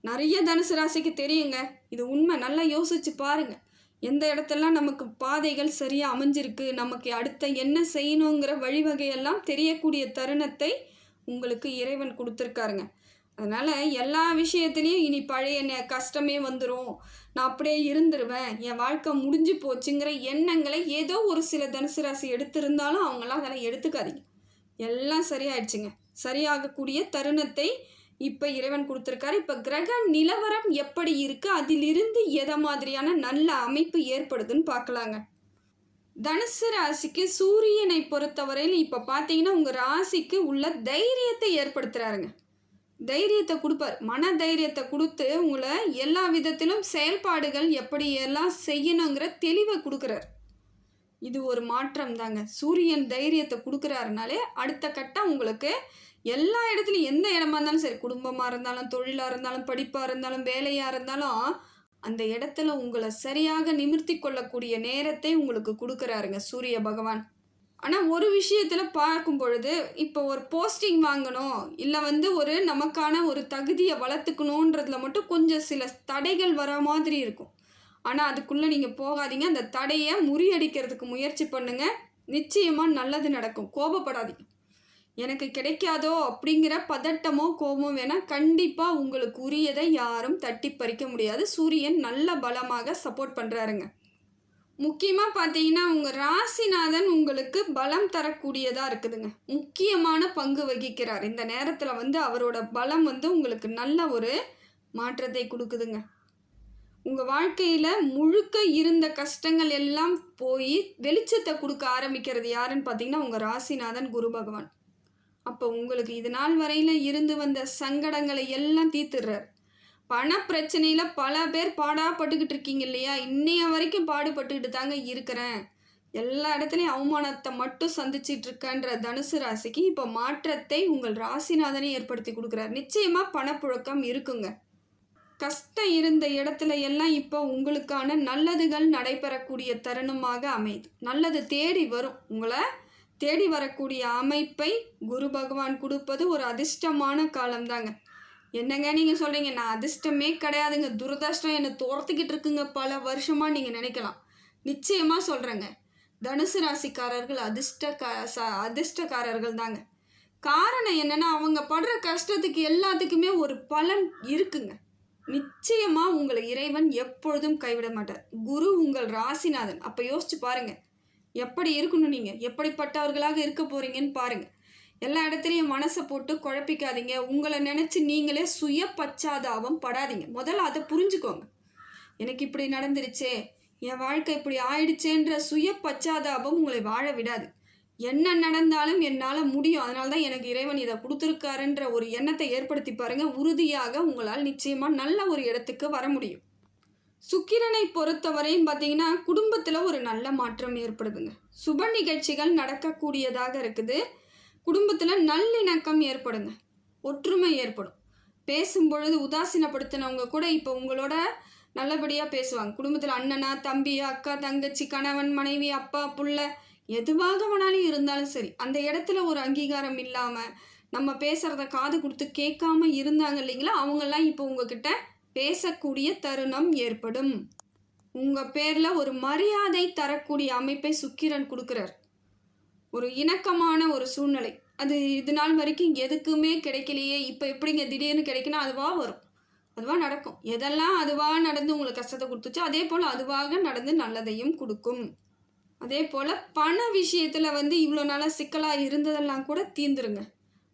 நிறைய தனுசு ராசிக்கு தெரியுங்க. இது உண்மை. நல்லா யோசிச்சு பாருங்க. எந்த இடத்தெல்லாம் நமக்கு பாதைகள் சரியாக அமைஞ்சிருக்கு நமக்கு அடுத்த என்ன செய்யணுங்கிற வழிவகையெல்லாம் தெரியக்கூடிய தருணத்தை உங்களுக்கு இறைவன் கொடுத்துருக்காருங்க. அதனால் எல்லா விஷயத்துலேயும் இனி பழைய நே- கஷ்டமே வந்துடும் நான் அப்படியே இருந்துருவேன். என் வாழ்க்கை முடிஞ்சு போச்சுங்கிற எண்ணங்களை ஏதோ ஒரு சில தனுசு ராசி எடுத்திருந்தாலும் அவங்களாம் அதெல்லாம் எடுத்துக்காதீங்க. எல்லாம் சரியாயிடுச்சுங்க. சரியாகக்கூடிய தருணத்தை இப்போ இறைவன் கொடுத்துருக்காரு. இப்போ கிரக நிலவரம் எப்படி இருக்குது அதிலிருந்து எதை மாதிரியான நல்ல அமைப்பு ஏற்படுதுன்னு பார்க்கலாங்க. தனுசு ராசிக்கு சூரியனை பொறுத்தவரையில் இப்போ பார்த்தீங்கன்னா உங்கள் ராசிக்கு உள்ள தைரியத்தை ஏற்படுத்துகிறாருங்க தைரியத்தை கொடுப்பார். மன தைரியத்தை கொடுத்து உங்களை எல்லா விதத்திலும் செயல்பாடுகள் எப்படி எல்லாம் செய்யணுங்கிற தெளிவை கொடுக்குறார். இது ஒரு மாற்றம் தாங்க. சூரியன் தைரியத்தை கொடுக்குறாருனாலே அடுத்த கட்டம் உங்களுக்கு எல்லா இடத்துலையும் எந்த இடமா இருந்தாலும் சரி குடும்பமாக இருந்தாலும் தொழிலாக இருந்தாலும் படிப்பாக இருந்தாலும் வேலையாக இருந்தாலும் அந்த இடத்துல உங்களை சரியாக நிமிர்த்தி கொள்ளக்கூடிய நேரத்தை உங்களுக்கு கொடுக்குறாருங்க சூரிய பகவான். ஆனால் ஒரு விஷயத்தில் பார்க்கும் பொழுது இப்போ ஒரு போஸ்டிங் வாங்கணும் இல்லை வந்து ஒரு நமக்கான ஒரு தகுதியை வளர்த்துக்கணுன்றதுல மட்டும் கொஞ்சம் சில தடைகள் வர மாதிரி இருக்கும். ஆனால் அதுக்குள்ளே நீங்கள் போகாதீங்க. அந்த தடையை முறியடிக்கிறதுக்கு முயற்சி பண்ணுங்கள் நிச்சயமாக நல்லது நடக்கும். கோபப்படாதீங்க. எனக்கு கிடைக்காதோ அப்படிங்கிற பதட்டமோ கோபமோ வேணால் கண்டிப்பாக உங்களுக்கு உரியதை யாரும் தட்டி பறிக்க முடியாது. சூரியன் நல்ல பலமாக சப்போர்ட் பண்ணுறாருங்க முக்கியமாக பார்த்தீங்கன்னா உங்கள் ராசிநாதன் உங்களுக்கு பலம் தரக்கூடியதாக இருக்குதுங்க. முக்கியமான பங்கு வகிக்கிறார். இந்த நேரத்தில் வந்து அவரோட பலம் வந்து உங்களுக்கு நல்ல ஒரு மாற்றத்தை கொடுக்குதுங்க. உங்கள் வாழ்க்கையில் முழுக்க இருந்த கஷ்டங்கள் எல்லாம் போய் வெளிச்சத்தை கொடுக்க ஆரம்பிக்கிறது யாருன்னு பார்த்தீங்கன்னா உங்கள் ராசிநாதன் குரு பகவான். அப்போ உங்களுக்கு இது நாள் வரையில் இருந்து வந்த சங்கடங்களை எல்லாம் தீர்த்துடுறார். பண பிரச்சனையில் பல பேர் பாடாப்பட்டுக்கிட்டு இருக்கீங்க இல்லையா இன்னைய வரைக்கும் பாடுபட்டுக்கிட்டு தாங்க இருக்கிறேன். எல்லா இடத்துலையும் அவமானத்தை மட்டும் சந்திச்சிட்டு இருக்கன்ற தனுசு ராசிக்கு இப்போ மாற்றத்தை உங்கள் ராசிநாதனே ஏற்படுத்தி கொடுக்குறார். நிச்சயமாக பணப்புழக்கம் இருக்குங்க. கஷ்டம் இருந்த இடத்துல எல்லாம் இப்போ உங்களுக்கான நல்லதுகள் நடைபெறக்கூடிய தருணமாக அமையுது. நல்லது தேடி வரும். உங்களை தேடி வரக்கூடிய அமைப்பை குரு பகவான் கொடுப்பது ஒரு அதிர்ஷ்டமான காலம்தாங்க. என்னங்க நீங்கள் சொல்கிறீங்க நான் அதிர்ஷ்டமே கிடையாதுங்க. துரதிர்ஷ்டம் என்னை துரத்துக்கிட்டு இருக்குங்க. பல வருஷமாக நீங்கள் நினைக்கலாம். நிச்சயமாக சொல்கிறேங்க தனுசு ராசிக்காரர்கள் அதிர்ஷ்ட க ச அதிர்ஷ்டக்காரர்கள் தாங்க. காரணம் என்னென்னா அவங்க படுற கஷ்டத்துக்கு எல்லாத்துக்குமே ஒரு பலன் இருக்குங்க. நிச்சயமாக உங்களை இறைவன் எப்பொழுதும் கைவிட மாட்டார். குரு உங்கள் ராசிநாதன். அப்போ யோசிச்சு பாருங்கள் எப்படி இருக்கணும் நீங்கள் எப்படிப்பட்டவர்களாக இருக்க போகிறீங்கன்னு பாருங்கள் எல்லா இடத்துலையும் மனசை போட்டு குழப்பிக்காதீங்க. உங்களை நினச்சி நீங்களே சுய பச்சாதாபம் படாதீங்க. முதல்ல அதை புரிஞ்சுக்கோங்க. எனக்கு இப்படி நடந்துருச்சே. என் வாழ்க்கை இப்படி ஆயிடுச்சேன்ற சுய பச்சாதாபம் உங்களை வாழ விடாது. என்ன நடந்தாலும் என்னால் முடியும். அதனால தான் எனக்கு இறைவன் இதை கொடுத்துருக்காருன்ற ஒரு எண்ணத்தை ஏற்படுத்தி பாருங்க. உறுதியாக உங்களால் நிச்சயமாக நல்ல ஒரு இடத்துக்கு வர முடியும். சுக்கிரனை பொறுத்தவரையும் பார்த்தீங்கன்னா குடும்பத்தில் ஒரு நல்ல மாற்றம் ஏற்படுதுங்க. சுப நிகழ்ச்சிகள் நடக்கக்கூடியதாக இருக்குது. குடும்பத்தில் நல்லிணக்கம் ஏற்படுங்க. ஒற்றுமை ஏற்படும். பேசும் பொழுது உதாசீனப்படுத்தினவங்க கூட இப்போ உங்களோட நல்லபடியாக பேசுவாங்க. குடும்பத்தில் அண்ணனா தம்பி அக்கா தங்கச்சி கணவன் மனைவி அப்பா புள்ள எதுவாக வேணாலும் இருந்தாலும் சரி அந்த இடத்துல ஒரு அங்கீகாரம் இல்லாமல் நம்ம பேசுகிறத காது கொடுத்து கேட்காம இருந்தாங்க இல்லைங்களா? அவங்கெல்லாம் இப்போ உங்ககிட்ட பேசக்கூடிய தருணம் ஏற்படும். உங்கள் பேரில் ஒரு மரியாதை தரக்கூடிய அமைப்பை சுக்கிரன் கொடுக்குறார். ஒரு இணக்கமான ஒரு சூழ்நிலை. அது இது நாள் வரைக்கும் எதுக்குமே கிடைக்கலையே இப்போ எப்படிங்க திடீர்னு கிடைக்குன்னா அதுவாக வரும். அதுவாக நடக்கும். எதெல்லாம் அதுவாக நடந்து உங்களுக்கு கஷ்டத்தை கொடுத்துச்சோ அதே போல் அதுவாக நடந்து நல்லதையும் கொடுக்கும். அதே போல் பண விஷயத்தில் வந்து இவ்வளோ நாளாக சிக்கலாக இருந்ததெல்லாம் கூட தீந்துருங்க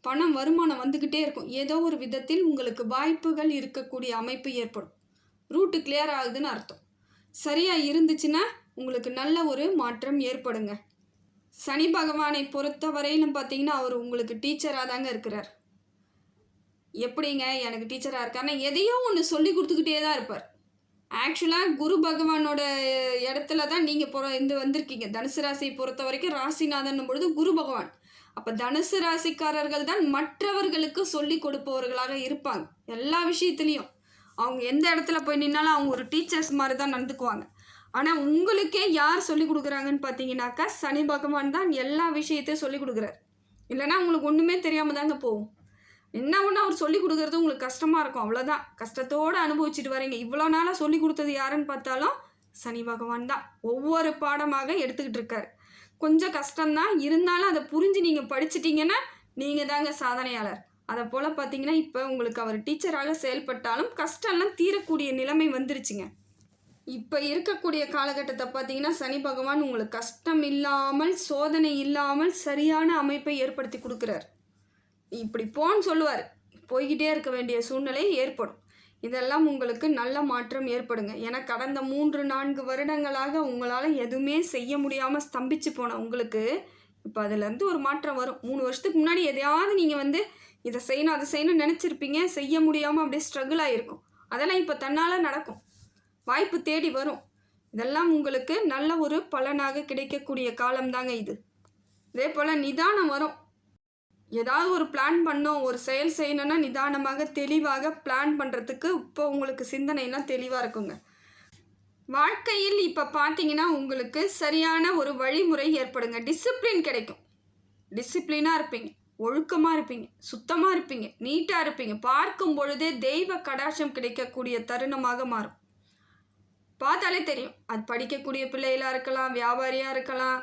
பணம் வருமானம் வந்துக்கிட்டே இருக்கும். ஏதோ ஒரு விதத்தில் உங்களுக்கு வாய்ப்புகள் இருக்கக்கூடிய அமைப்பு ஏற்படும். ரூட்டு கிளியர் ஆகுதுன்னு அர்த்தம். சரியாக இருந்துச்சுன்னா உங்களுக்கு நல்ல ஒரு மாற்றம் ஏற்படுங்க. சனி பகவானை பொறுத்த வரையிலும் பார்த்தீங்கன்னா அவர் உங்களுக்கு டீச்சராக தாங்க இருக்கிறார். எப்படிங்க? எனக்கு டீச்சராக இருக்காருன்னா எதையோ ஒன்று சொல்லி கொடுத்துக்கிட்டே தான் இருப்பார். ஆக்சுவலாக குரு பகவானோட இடத்துல தான் நீங்கள் பொற இந்த வந்திருக்கீங்க. தனுசு ராசியை பொறுத்த வரைக்கும் ராசிநாதன் பொழுது குரு பகவான். அப்போ தனுசு ராசிக்காரர்கள் தான் மற்றவர்களுக்கு சொல்லி கொடுப்பவர்களாக இருப்பாங்க. எல்லா விஷயத்துலேயும். அவங்க எந்த இடத்துல போய் நின்னாலும் அவங்க ஒரு டீச்சர்ஸ் மாதிரி தான் நடந்துக்குவாங்க. ஆனால் உங்களுக்கே யார் சொல்லிக் கொடுக்குறாங்கன்னு பார்த்தீங்கன்னாக்கா சனி பகவான் தான் எல்லா விஷயத்தையும் சொல்லி கொடுக்குறாரு. இல்லைன்னா உங்களுக்கு ஒன்றுமே தெரியாமல் தாங்க போகும். என்ன ஒன்று அவர் சொல்லி கொடுக்குறது உங்களுக்கு கஷ்டமாக இருக்கும். அவ்வளோதான் கஷ்டத்தோடு அனுபவிச்சுட்டு வரீங்க. இவ்வளோ நாளாக சொல்லி கொடுத்தது யாருன்னு பார்த்தாலும் சனி பகவான் தான். ஒவ்வொரு பாடமாக எடுத்துக்கிட்டு இருக்காரு. கொஞ்சம் கஷ்டம்தான். இருந்தாலும் அதை புரிஞ்சு நீங்கள் படிச்சிட்டிங்கன்னா நீங்கள் தாங்க சாதனையாளர். அதை போல் பார்த்தீங்கன்னா இப்போ உங்களுக்கு அவர் டீச்சராக செயல்பட்டாலும் கஷ்டம்லாம் தீரக்கூடிய நிலைமை வந்துருச்சுங்க. இப்போ இருக்கக்கூடிய காலகட்டத்தை பார்த்தீங்கன்னா சனி பகவான் உங்களுக்கு கஷ்டம் இல்லாமல் சோதனை இல்லாமல் சரியான அமைப்பை ஏற்படுத்தி கொடுக்குறார். இப்படி போன்னு சொல்லுவார். போய்கிட்டே இருக்க வேண்டிய சூழ்நிலை ஏற்படும். இதெல்லாம் உங்களுக்கு நல்ல மாற்றம் ஏற்படுங்க. ஏன்னா கடந்த மூன்று நான்கு வருடங்களாக உங்களால் எதுவுமே செய்ய முடியாமல் ஸ்தம்பிச்சு போன உங்களுக்கு இப்போ அதுலேருந்து ஒரு மாற்றம் வரும். மூணு வருஷத்துக்கு முன்னாடி எதையாவது நீங்கள் வந்து இதை செய்யணும் அதை செய்யணும்னு நினச்சிருப்பீங்க செய்ய முடியாமல் அப்படியே ஸ்ட்ரகிள் ஆகிருக்கும் அதெல்லாம் இப்போ தன்னால் நடக்கும். வாய்ப்பு தேடி வரும். இதெல்லாம் உங்களுக்கு நல்ல ஒரு பலனாக கிடைக்கக்கூடிய காலம்தாங்க இது. இதே போல் நிதானம் வரும். ஏதாவது ஒரு பிளான் பண்ணோம் ஒரு செயல் செய்யணும்னா நிதானமாக தெளிவாக பிளான் பண்ணுறதுக்கு இப்போ உங்களுக்கு சிந்தனைலாம் தெளிவாக இருக்குங்க. வாழ்க்கையில் இப்போ பார்த்தீங்கன்னா உங்களுக்கு சரியான ஒரு வழிமுறை ஏற்படுங்க. டிசிப்ளின் கிடைக்கும். டிசிப்ளினாக இருப்பீங்க. ஒழுக்கமாக இருப்பீங்க. சுத்தமாக இருப்பீங்க. நீட்டாக இருப்பீங்க. பார்க்கும் பொழுதே தெய்வ கடாட்சம் கிடைக்கக்கூடிய தருணமாக மாறும். பார்த்தாலே தெரியும். அது படிக்கக்கூடிய பிள்ளைகளாக இருக்கலாம் வியாபாரியாக இருக்கலாம்.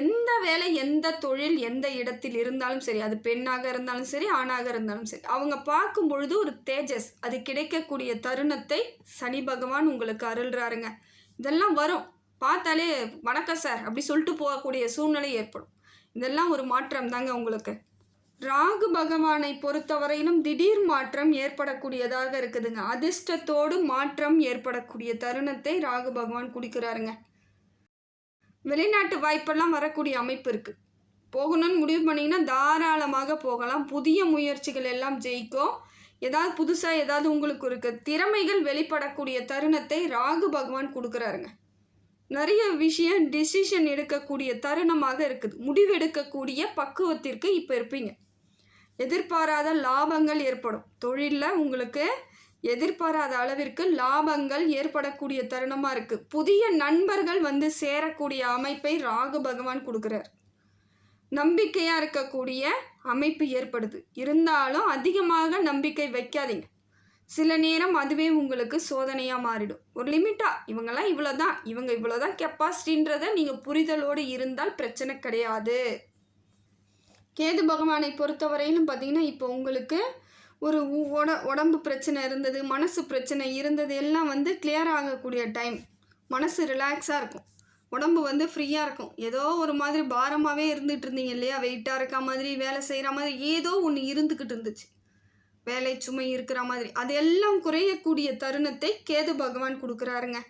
எந்த வேலை எந்த தொழில் எந்த இடத்தில் இருந்தாலும் சரி அது பெண்ணாக இருந்தாலும் சரி ஆணாக இருந்தாலும் சரி அவங்க பார்க்கும் பொழுது ஒரு தேஜஸ். அது கிடைக்கக்கூடிய தருணத்தை சனி பகவான் உங்களுக்கு அருள்றாருங்க. இதெல்லாம் வரும். பார்த்தாலே வணக்கம் சார் அப்படி சொல்லிட்டு போகக்கூடிய சூழ்நிலை ஏற்படும். இதெல்லாம் ஒரு மாற்றம் தாங்க உங்களுக்கு. ராகு பகவானை பொறுத்தவரையிலும் திடீர் மாற்றம் ஏற்படக்கூடியதாக இருக்குதுங்க. அதிர்ஷ்டத்தோடு மாற்றம் ஏற்படக்கூடிய தருணத்தை ராகு பகவான் குடிக்கிறாருங்க. வெளிநாட்டு வாய்ப்பெல்லாம் வரக்கூடிய அமைப்பு இருக்குது போகணும்னு முடிவு பண்ணிங்கன்னா தாராளமாக போகலாம். புதிய முயற்சிகள் எல்லாம் ஜெயிக்கும். ஏதாவது புதுசாக ஏதாவது உங்களுக்கு இருக்குது திறமைகள் வெளிப்படக்கூடிய தருணத்தை ராகு பகவான் கொடுக்குறாருங்க. நிறைய விஷயம் டிசிஷன் எடுக்கக்கூடிய தருணமாக இருக்குது. முடிவெடுக்கக்கூடிய பக்குவத்திற்கு இப்போ இருப்பீங்க. எதிர்பாராத லாபங்கள் ஏற்படும். தொழிலில் உங்களுக்கு எதிர்பாராத அளவிற்கு லாபங்கள் ஏற்படக்கூடிய தருணமாக இருக்குது புதிய நண்பர்கள் வந்து சேரக்கூடிய அமைப்பை ராகு பகவான் கொடுக்குறார். நம்பிக்கையாக இருக்கக்கூடிய அமைப்பு ஏற்படுது. இருந்தாலும் அதிகமாக நம்பிக்கை வைக்காதீங்க. சில நேரம் அதுவே உங்களுக்கு சோதனையாக மாறிடும். ஒரு லிமிட்டாக இவங்கெல்லாம் இவ்வளோ தான் இவங்க இவ்வளோ தான் கெப்பாசிட்டின்றதை நீங்கள் புரிதலோடு இருந்தால் பிரச்சனை கிடையாது. கேது பகவானை பொறுத்தவரையிலும் பார்த்தீங்கன்னா இப்போ உங்களுக்கு ஒரு உட உடம்பு பிரச்சனை இருந்தது மனசு பிரச்சனை இருந்தது எல்லாம் வந்து கிளியர் ஆகக்கூடிய டைம் மனசு ரிலாக்ஸாக இருக்கும். உடம்பு வந்து ஃப்ரீயாக இருக்கும். ஏதோ ஒரு மாதிரி பாரமாகவே இருந்துகிட்டு இருந்தீங்க இல்லையா? வெயிட்டாக இருக்க மாதிரி வேலை செய்கிற மாதிரி ஏதோ ஒன்று இருந்துக்கிட்டு இருந்துச்சு. வேலை சுமை இருக்கிற மாதிரி. அதெல்லாம் குறையக்கூடிய தருணத்தை கேது பகவான் கொடுக்குறாருங்க.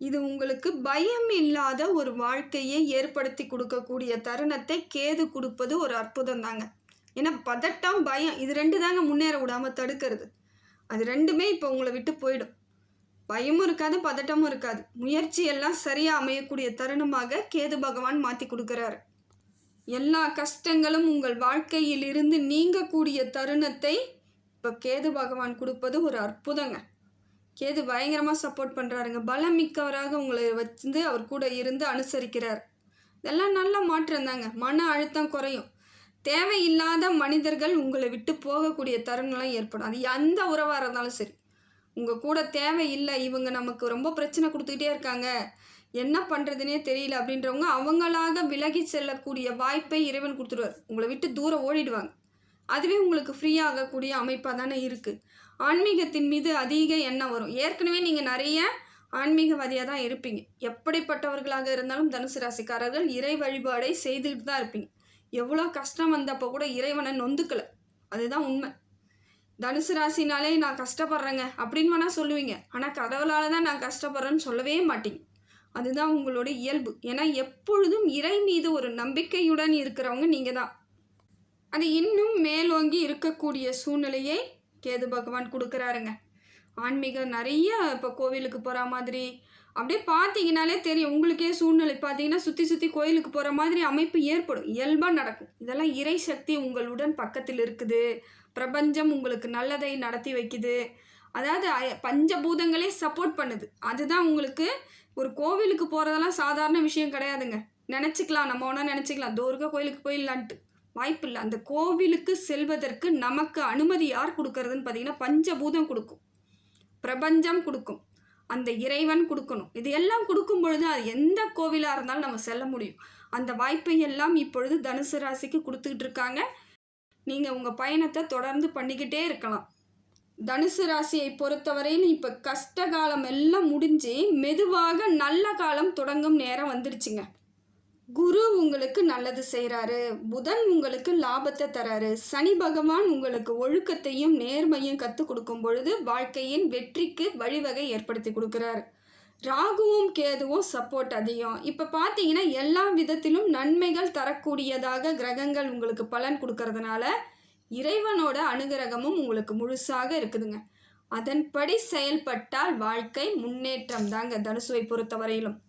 இது உங்களுக்கு பயம் இல்லாத ஒரு வாழ்க்கையை ஏற்படுத்தி கொடுக்கக்கூடிய தருணத்தை கேது கொடுப்பது ஒரு அற்புதம் தாங்க ஏன்னா பதட்டம் பயம் இது ரெண்டு தாங்க முன்னேற விடாமல் தடுக்கிறது. அது ரெண்டுமே இப்போ உங்களை விட்டு போயிடும். பயமும் இருக்காது பதட்டமும் இருக்காது. முயற்சி எல்லாம் சரியாக அமையக்கூடிய தருணமாக கேது பகவான் மாற்றி கொடுக்குறாரு. எல்லா கஷ்டங்களும் உங்கள் வாழ்க்கையில் இருந்து நீங்கக்கூடிய தருணத்தை இப்போ கேது பகவான் கொடுப்பது ஒரு அற்புதங்க. கேது பயங்கரமாக சப்போர்ட் பண்ணுறாருங்க பலம் மிக்கவராக உங்களை வச்சு அவர் கூட இருந்து அனுசரிக்கிறார். இதெல்லாம் நல்ல மாற்றம் தாங்க. மன அழுத்தம் குறையும். தேவையில்லாத மனிதர்கள் உங்களை விட்டு போகக்கூடிய தருணம்லாம் ஏற்படும். அது எந்த உறவாக இருந்தாலும் சரி. உங்கள் கூட தேவையில்லை. இவங்க நமக்கு ரொம்ப பிரச்சனை கொடுத்துக்கிட்டே இருக்காங்க. என்ன பண்ணுறதுனே தெரியல அப்படின்றவங்க அவங்களாக விலகி செல்லக்கூடிய வாய்ப்பை இறைவன் கொடுத்துருவார். உங்களை விட்டு தூரம் ஓடிடுவாங்க. அதுவே உங்களுக்கு ஃப்ரீ ஆகக்கூடிய அமைப்பாக தானே இருக்குது ஆன்மீகத்தின் மீது அதிக எண்ணம் வரும். ஏற்கனவே நீங்கள் நிறைய ஆன்மீகவாதியாக தான் இருப்பீங்க. எப்படிப்பட்டவர்களாக இருந்தாலும் தனுசு ராசிக்காரர்கள் இறை வழிபாடை செய்துக்கிட்டு தான் இருப்பீங்க. எவ்வளோ கஷ்டம் வந்தப்போ கூட இறைவனை நொந்துக்கலை. அதுதான் உண்மை. தனுசு ராசினாலே நான் கஷ்டப்படுறேங்க அப்படின்னு வேணால் சொல்லுவீங்க. ஆனால் கடவுளால் தான் நான் கஷ்டப்படுறேன்னு சொல்லவே மாட்டீங்க. அதுதான் உங்களோட இயல்பு. ஏன்னா எப்பொழுதும் இறை மீது ஒரு நம்பிக்கையுடன் இருக்கிறவங்க நீங்கள் தான். அது இன்னும் மேலோங்கி இருக்கக்கூடிய சூழ்நிலையை கேது பகவான் கொடுக்குறாருங்க. ஆன்மீகம் நிறைய இப்போ கோவிலுக்கு போகிற மாதிரி அப்படியே பார்த்தீங்கனாலே தெரியும். உங்களுக்கே சூழ்நிலை பார்த்தீங்கன்னா சுற்றி சுற்றி கோயிலுக்கு போகிற மாதிரி அமைப்பு ஏற்படும். இயல்பாக நடக்கும். இதெல்லாம் இறை சக்தி உங்களுடன் பக்கத்தில் இருக்குது. பிரபஞ்சம் உங்களுக்கு நல்லதை நடத்தி வைக்குது. அதாவது பஞ்சபூதங்களே சப்போர்ட் பண்ணுது. அதுதான் உங்களுக்கு ஒரு கோவிலுக்கு போகிறதெல்லாம் சாதாரண விஷயம் கிடையாதுங்க. நினச்சிக்கலாம். நம்ம ஒன்றா நினச்சிக்கலாம். தோருக கோயிலுக்கு போயிடலான்ட்டு. வாய்ப்பு இல்லை அந்த கோவிலுக்கு செல்வதற்கு நமக்கு அனுமதி யார் கொடுக்கறதுன்னு பார்த்தீங்கன்னா பஞ்சபூதம் கொடுக்கும். பிரபஞ்சம் கொடுக்கும். அந்த இறைவன் கொடுக்கணும். இது எல்லாம் கொடுக்கும் பொழுது அது எந்த கோவிலாக இருந்தாலும் நம்ம செல்ல முடியும். அந்த வாய்ப்பை எல்லாம் இப்பொழுது தனுசு ராசிக்கு கொடுத்துக்கிட்டு இருக்காங்க. நீங்கள் உங்கள் பயணத்தை தொடர்ந்து பண்ணிக்கிட்டே இருக்கலாம். தனுசு ராசியை பொறுத்தவரையில் இப்போ கஷ்ட காலம் எல்லாம் முடிஞ்சு மெதுவாக நல்ல காலம் தொடங்கும் நேரம் வந்துடுச்சுங்க குரு உங்களுக்கு நல்லது செய்கிறாரு புதன் உங்களுக்கு லாபத்தை தராரு. சனி பகவான் உங்களுக்கு ஒழுக்கத்தையும் நேர்மையும் கற்றுக் கொடுக்கும் பொழுது வாழ்க்கையின் வெற்றிக்கு வழிவகை ஏற்படுத்தி கொடுக்குறாரு. ராகுவும் கேதுவும் சப்போர்ட் அதிகம். இப்போ பார்த்தீங்கன்னா எல்லா விதத்திலும் நன்மைகள் தரக்கூடியதாக கிரகங்கள் உங்களுக்கு பலன் கொடுக்கறதுனால இறைவனோட அனுகிரகமும் உங்களுக்கு முழுசாக இருக்குதுங்க. அதன்படி செயல்பட்டால் வாழ்க்கை முன்னேற்றம் தாங்க தனுசுவை பொறுத்தவரையிலும்.